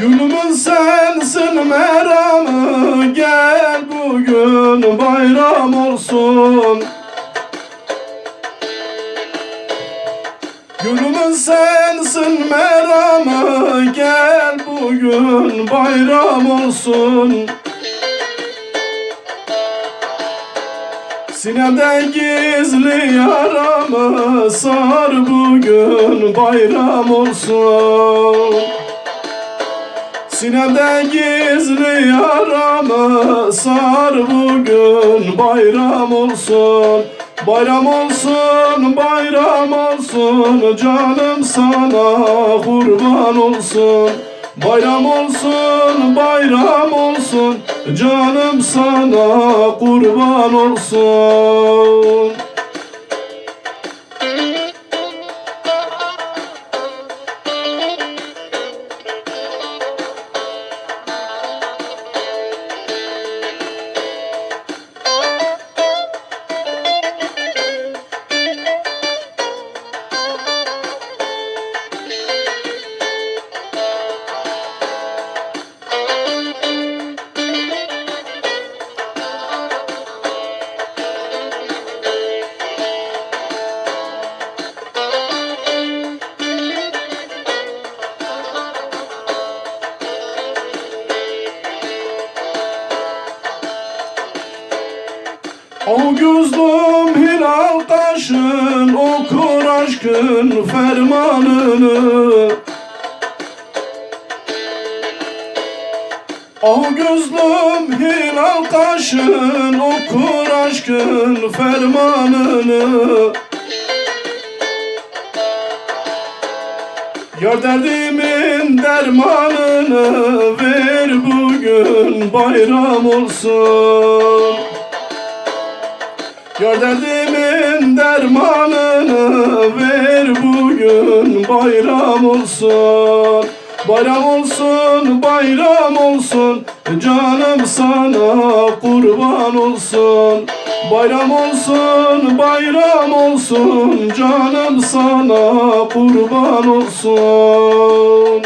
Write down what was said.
Gülümün sensin meramı Gel bugün bayram olsun. Gülümün sensin meramı Gel bugün bayram olsun. Sinemde gizli yaramı Sar bugün bayram olsun Sinemde gizli yaramı Sar bugün bayram olsun. Bayram olsun, bayram olsun Canım sana kurban olsun. Bayram olsun, bayram olsun Canım sana kurban olsun O gözlüm hilal kaşın okur aşkın fermanını. O gözlüm hilal kaşın okur aşkın fermanını. Yar derdimin dermanını ver bugün bayram olsun Yar derdimin dermanını ver bugün bayram olsun. Bayram olsun, bayram olsun Canım sana kurban olsun. Bayram olsun, bayram olsun Canım sana kurban olsun